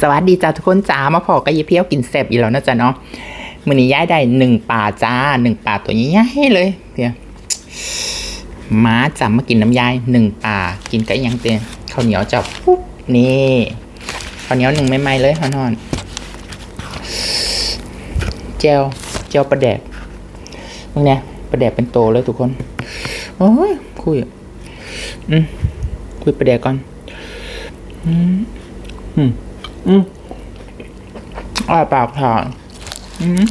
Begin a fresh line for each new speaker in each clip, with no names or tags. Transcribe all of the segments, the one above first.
สวัสดีจ้าทุกคนจ้ามาพอกับยายเพี้ยวกินแซ่บอีกแล้วนะจ๊ะเนาะมือนี้ย้ายได้หนึ่งป่าจ้าหนึ่งป่าตัวใหญ่ๆเลยเพียม้าจำมากินน้ำยายหนึ่งป่ากินกับยังเตียข้าวเหนียวจับปุ๊บนี่ข้าวเหนียวหนึ่งไม่ไหม้เลยฮอนๆเจลเจลประแดกมึงเนี่ยประแดกเป็นโตเลยทุกคนโอ้ยคุยอืมคุยประแดกก่อนอืมอืม อืมอ่าปากถ่านอืม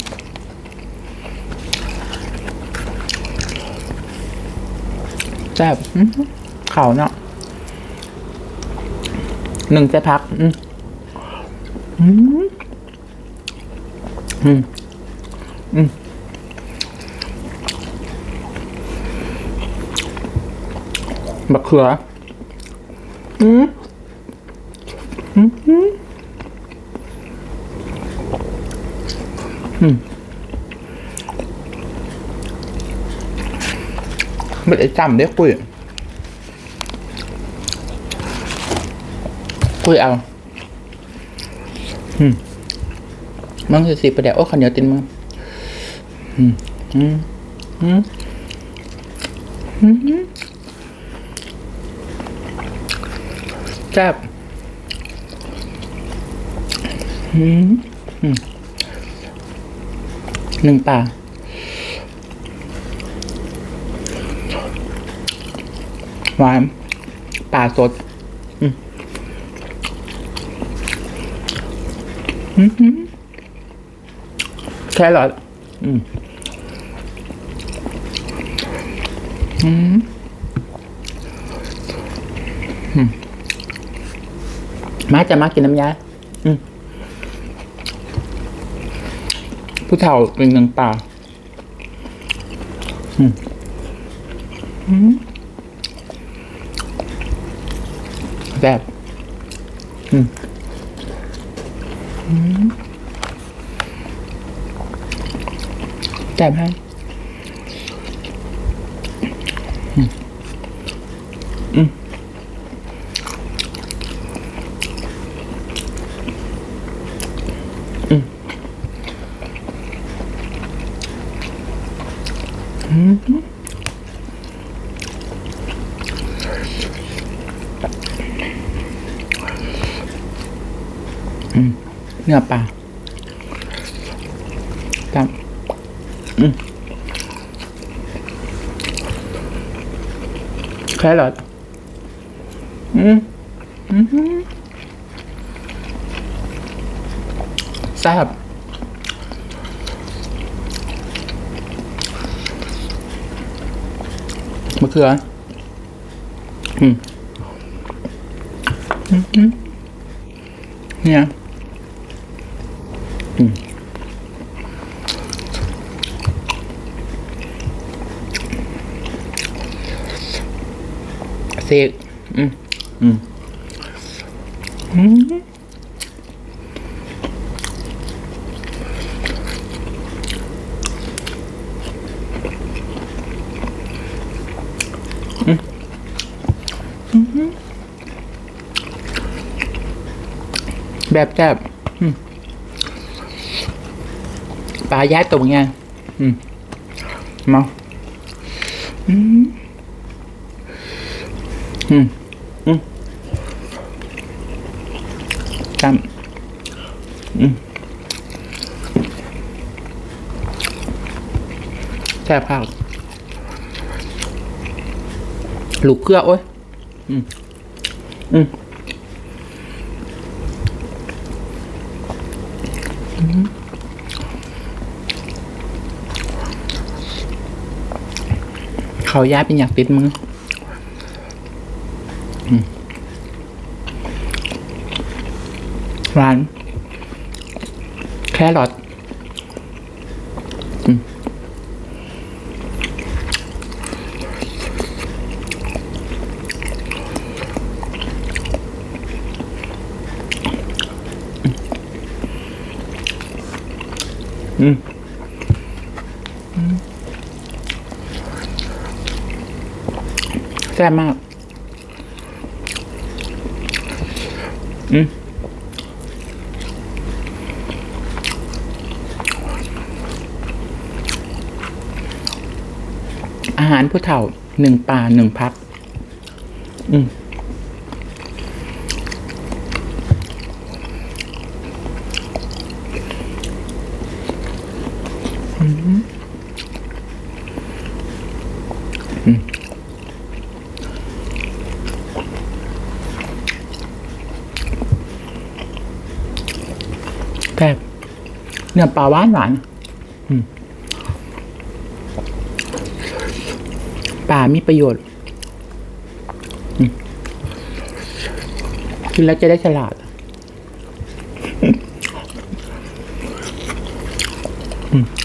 แซ่บอืมเขาเนาะหนึ่งจะพัก อืมอืมอืมอืมบักเขืออืมอืม ไม่ได้จำได้คุยคุยเอา อืมมันคือสีประเดี๋ยวโอ้ขันเหนียวตินมึงอืมอืมอืมอืมแซ่บอืมอืม หนึ่งป่า หวาน ป่าสด อืมแครอทอืมอืมอืมมาจะมากินน้ำยา อืม ผู้เฒ่าเป็นหนึ่งป่าแบบอืมอืมแบบให้อืมอืมอืมอืม เนื้อปลาครับแครอทอืมอืมแซ่บะเขืออืมอืมเนี่ยเสกอืมอืมอืม แบบแซ่บอืมปลาย้ายตรงไงอืมมาอืมอืมอืมจำอืมแซ่บข้าวลูกเกลือโอ้ยอืมอืม เขาย่าเป็นอยากติดมือหวานแครอทอืม แซ่บมาก อืมอาหารผู้เฒ่าหนึ่งปลาหนึ่งพัก อืม แบบเนื้อปลาหวานหวานปลามีประโยชน์ กินแล้วจะได้ฉลาดอืม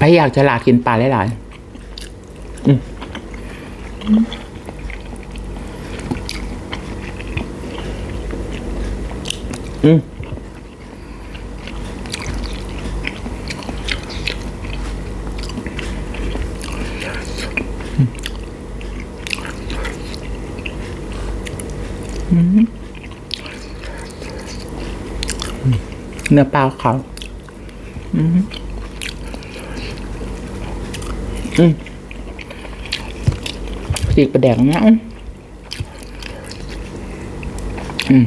ใครอยากฉลากินปลาหลายๆอืมอืมเนื้อปลาเขา อืมอืม สีกประแดงเนี้ยอืม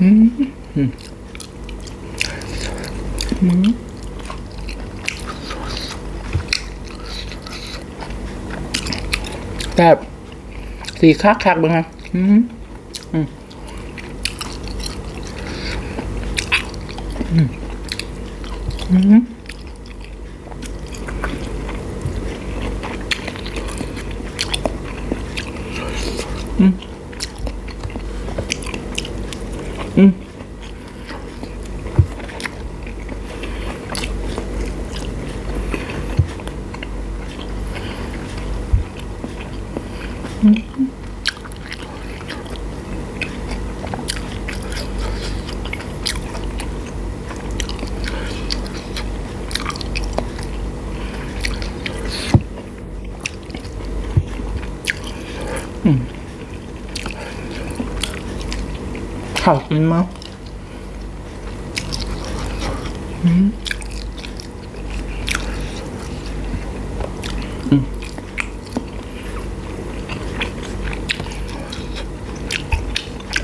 อืมอืมอืมแบบสีคักคักบ้างนะอืมอืมอืมอืม ข่าวกินมั้งอืมอืม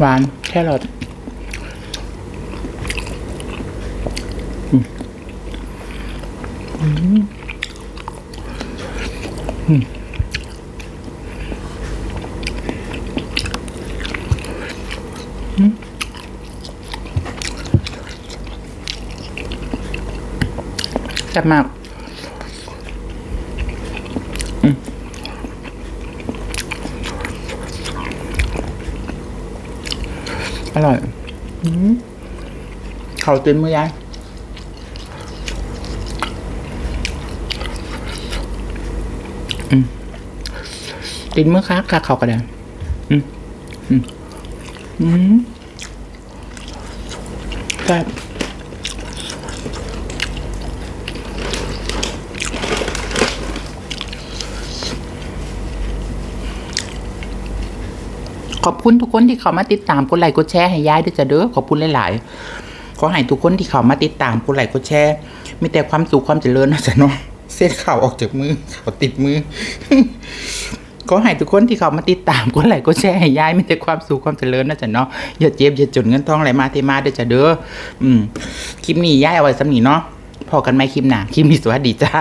หวานแค่รสอืมอืมอืมแซ่บมากอืมอ ร่อยอืมเขาเต็มมือยายอืมตินมือค้าค่ะเขากระเดงอืมอืมอืมแซ่บ คุณทุกคนที่เขามาติดตามกดไลค์กดแชร์ให้ยายด้วยจ้ะเด้อขอบคุณหลายๆขอให้ทุกคนที่เขามาติดตามกดไลค์กดแชร์มีแต่ความสุขความเจริญนะจ๊ะเนาะเส้นข่าวออกจากมือข่าวติดมือขอให้ทุกคนที่เขามาติดตามกดไลค์กดแชร์ให้ยายมีแต่ความสุขความเจริญนะจ๊ะเนาะอย่าเจ็บอย่าจนเงินทองไหลมาเทมาด้วยจ้ะเด้ออืมคลิปนี้ยายเอาไว้สำนีเนาะพอกันไหมคลิปหนาคลิปนี้สวัสดีจ้า